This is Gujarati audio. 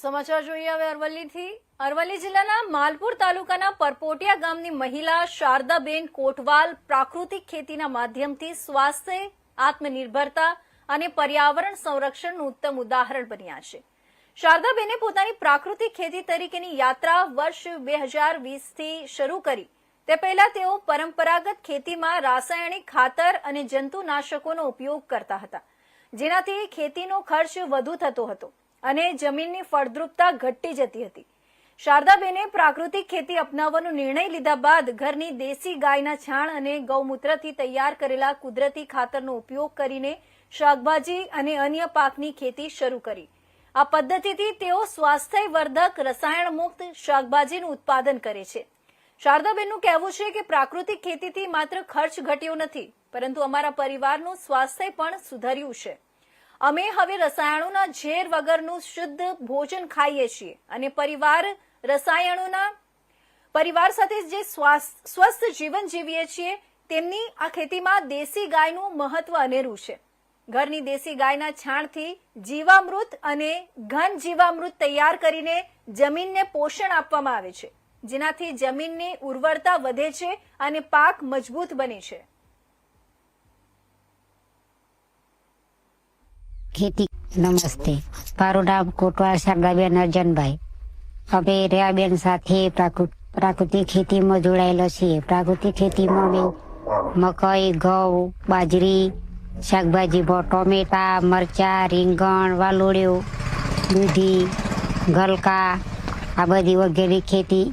સમાચાર જોઈએ હવે અરવલ્લીથી. અરવલ્લી જિલ્લાના માલપુર તાલુકાના પરપોટિયા ગામની મહિલા શારદાબેન કોટવાલ પ્રાકૃતિક ખેતીના માધ્યમથી સ્વાસ્થ્ય, આત્મનિર્ભરતા અને પર્યાવરણ સંરક્ષણનું ઉત્તમ ઉદાહરણ બન્યા છે. શારદાબેને પોતાની પ્રાકૃતિક ખેતી તરીકેની યાત્રા વર્ષ બે હજાર વીસથી શરૂ કરી. તે પહેલા તેઓ પરંપરાગત ખેતીમાં રાસાયણિક ખાતર અને જંતુનાશકોનો ઉપયોગ કરતા હતા, જેનાથી ખેતીનો ખર્ચ વધુ થતો હતો. અને જમીનની ફળદ્રુપતા ઘટતી જતી હતી. શારદાબેને પ્રાકૃતિક ખેતી અપનાવવાનો નિર્ણય લીધા બાદ ઘરની દેશી ગાયના છાણ અને ગૌમૂત્રથી તૈયાર કરેલા કુદરતી ખાતરનો ઉપયોગ કરીને શાકભાજી અને અન્ય પાકની ખેતી શરૂ કરી. આ પદ્ધતિથી તેઓ સ્વાસ્થ્યવર્ધક રસાયણ મુક્ત શાકભાજીનું ઉત્પાદન કરે છે. શારદાબેનનું કહેવું છે કે પ્રાકૃતિક ખેતીથી માત્ર ખર્ચ ઘટ્યો નથી, પરંતુ અમારા પરિવારનું સ્વાસ્થ્ય પણ સુધર્યું છે. અમે હવે રસાયણોના ઝેર વગરનું શુદ્ધ ભોજન ખાઈએ છીએ અને પરિવાર રસાયણોના પરિવાર સાથે જે સ્વસ્થ જીવન જીવીએ છીએ, તેમની આ ખેતીમાં દેશી ગાયનું મહત્વ અનેરું છે. ઘરની દેશી ગાયના છાણથી જીવામૃત અને ઘન જીવામૃત તૈયાર કરીને જમીનને પોષણ આપવામાં આવે છે. જેનાથી જમીનની ઉર્વરતા વધે છે અને પાક મજબૂત બને છે. ખેતી. નમસ્તે. મારું નામ કોટવાલ શારદાબેન અર્જનભાઈ. અમે રેયાબેન સાથે પ્રાકૃ- પ્રાકૃતિક ખેતીમાં જોડાયેલા છીએ. પ્રાકૃતિક ખેતીમાં અમે મકઈ, ઘઉં, બાજરી શાકભાજીમાં ટોમેટા, મરચા, રીંગણ વાલોળિયો દૂધી, ગલકા, આ બધી વગેરે ખેતી